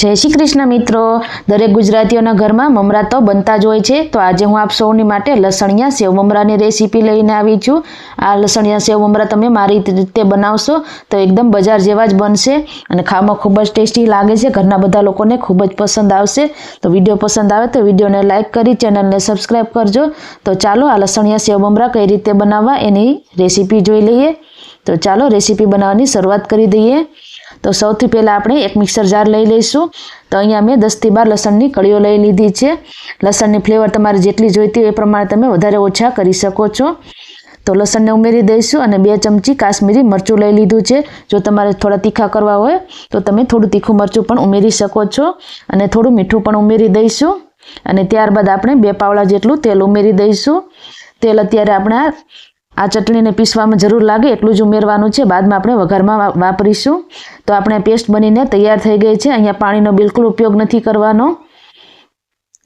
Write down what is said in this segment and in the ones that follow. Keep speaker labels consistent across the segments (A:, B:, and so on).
A: જય શ્રી કૃષ્ણ મિત્રો. દરેક ગુજરાતીઓના ઘરમાં મમરા તો બનતા જ હોય છે. તો આજે હું આપ સૌની માટે લસણિયા સેવ મમરાની રેસીપી લઈને આવી છું. આ લસણિયા સેવ મમરા તમે મારી રીતે બનાવશો તો એકદમ બજાર જેવા જ બનશે અને ખાવામાં ખૂબ જ ટેસ્ટી લાગે છે. ઘરના બધા લોકોને ખૂબ જ પસંદ આવશે. તો વીડિયો પસંદ આવે તો વિડીયોને લાઇક કરી, ચેનલને સબસ્ક્રાઈબ કરજો. તો ચાલો આ લસણિયા સેવ મમરા કઈ રીતે બનાવવા એની રેસીપી જોઈ લઈએ. તો ચાલો રેસીપી બનાવવાની શરૂઆત કરી દઈએ. તો સૌથી પહેલાં આપણે એક મિક્સર જાર લઈ લઈશું. તો અહીંયા મેં દસથી બાર લસણની કળીઓ લઈ લીધી છે. લસણની ફ્લેવર તમારે જેટલી જોઈતી હોય એ પ્રમાણે તમે વધારે ઓછા કરી શકો છો. તો લસણને ઉમેરી દઈશું અને બે ચમચી કાશ્મીરી મરચું લઈ લીધું છે. જો તમારે થોડા તીખા કરવા હોય તો તમે થોડું તીખું મરચું પણ ઉમેરી શકો છો. અને થોડું મીઠું પણ ઉમેરી દઈશું. અને ત્યારબાદ આપણે બે પાવડા જેટલું તેલ ઉમેરી દઈશું. તેલ અત્યારે આપણે આ ચટણીને પીસવામાં જરૂર લાગે એટલું જ ઉમેરવાનું છે. બાદમાં આપણે વઘારમાં વાપરીશું. તો આપણે પેસ્ટ બનીને તૈયાર થઈ ગઈ છે. અહીંયા પાણીનો બિલકુલ ઉપયોગ નથી કરવાનો.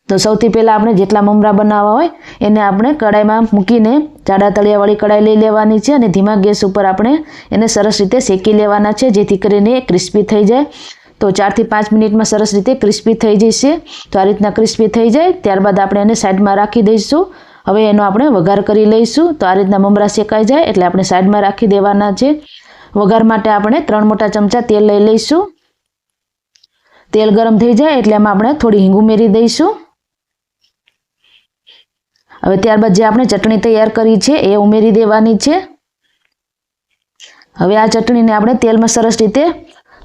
A: તો સૌથી પહેલાં આપણે જેટલા મમરા બનાવવા હોય એને આપણે કડાઈમાં મૂકીને જાડા તળિયાવાળી કડાઈ લઈ લેવાની છે અને ધીમા ગેસ ઉપર આપણે એને સરસ રીતે શેકી લેવાના છે જેથી કરીને એ ક્રિસ્પી થઈ જાય. તો ચારથી પાંચ મિનિટમાં સરસ રીતે ક્રિસ્પી થઈ જશે. તો આ રીતના ક્રિસ્પી થઈ જાય. ત્યારબાદ આપણે એને સાઈડમાં રાખી દઈશું. હવે એનો આપણે વઘાર કરી લઈશું. તો આ રીતના મમરા શેકાઈ જાય એટલે આપણે સાઈડમાં રાખી દેવાના છે. વઘાર માટે આપણે ત્રણ મોટા ચમચા તેલ લઈ લઈશું. તેલ ગરમ થઈ જાય એટલે એમાં આપણે થોડી હિંગ ઉમેરી દઈશું. હવે ત્યારબાદ જે આપણે ચટણી તૈયાર કરી છે એ ઉમેરી દેવાની છે. હવે આ ચટણીને આપણે તેલમાં સરસ રીતે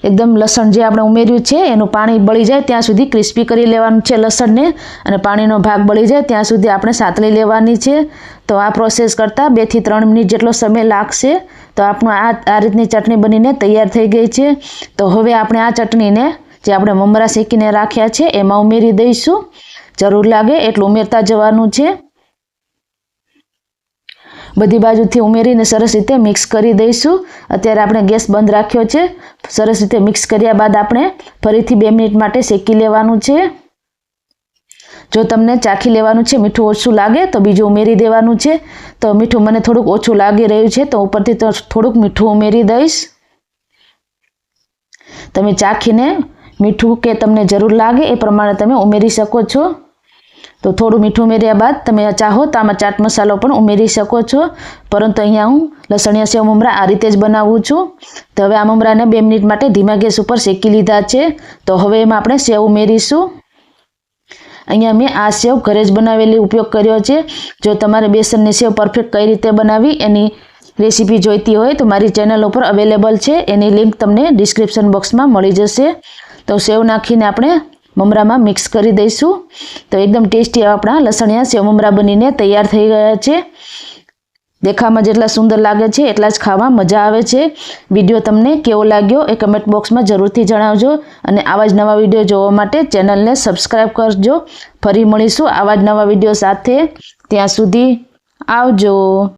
A: એકદમ લસણ જે આપણે ઉમેર્યું છે, એનું પાણી બળી જાય ત્યાં સુધી ક્રિસ્પી કરી લેવાનું છે લસણને અને પાણીનો ભાગ બળી જાય ત્યાં સુધી આપણે સાતલી લેવાની છે. તો આ પ્રોસેસ કરતાં બેથી ત્રણ મિનિટ જેટલો સમય લાગશે. તો આપણું આ આ રીતની ચટણી બનીને તૈયાર થઈ ગઈ છે. તો હવે આપણે આ ચટણીને જે આપણે મમરા શેકીને રાખ્યા છે, એમાં ઉમેરી દઈશું. જરૂર લાગે એટલું ઉમેરતા જવાનું છે. બધી બાજુથી ઉમેરીને સરસ રીતે મિક્સ કરી દઈશું. અત્યારે આપણે ગેસ બંધ રાખ્યો છે. સરસ રીતે મિક્સ કર્યા બાદ આપણે ફરીથી બે મિનિટ માટે શેકી લેવાનું છે. જો તમને ચાખી લેવાનું છે, મીઠું ઓછું લાગે, તો બીજું ઉમેરી દેવાનું છે. તો મીઠું મને થોડુંક ઓછું લાગી રહ્યું છે, તો ઉપરથી તો થોડુંક મીઠું ઉમેરી દઈશ. તમે ચાખીને મીઠું કે તમને જરૂર લાગે, એ પ્રમાણે તમે ઉમેરી શકો છો. તો થોડું મીઠું ઉમેર્યા બાદ તમે ચાહો તો આમાં ચાટ મસાલો પણ ઉમેરી શકો છો. પરંતુ અહીંયા હું લસણિયા સેવ મમરા આ રીતે જ બનાવું છું. તો હવે આ મમરાને બે મિનિટ માટે ધીમા ગેસ ઉપર શેકી લીધા છે. તો હવે એમાં આપણે સેવ ઉમેરીશું. અહીંયા મેં આ સેવ ઘરે જ બનાવેલી ઉપયોગ કર્યો છે. જો તમારે બેસનની સેવ પરફેક્ટ કઈ રીતે બનાવી એની રેસીપી જોઈતી હોય તો મારી ચેનલ ઉપર અવેલેબલ છે. એની લિંક તમને ડિસ્ક્રિપ્શન બોક્સમાં મળી જશે. તો સેવ નાખીને આપણે મમરામાં મિક્સ કરી દઈશું. તો એકદમ ટેસ્ટી આપણા લસણિયા સેવ મમરા બનીને તૈયાર થઈ ગયા છે. દેખામાં જેટલા સુંદર લાગે છે એટલા જ ખાવા મજા આવે છે. વીડિયો તમને કેવો લાગ્યો એ કમેન્ટ બોક્સમાં જરૂરથી જણાવજો. અને આવા જ નવા વીડિયો જોવા માટે ચેનલને સબસ્ક્રાઈબ કરજો. ફરી મળીશું આવા જ નવા વીડિયો સાથે. ત્યાં સુધી આવજો.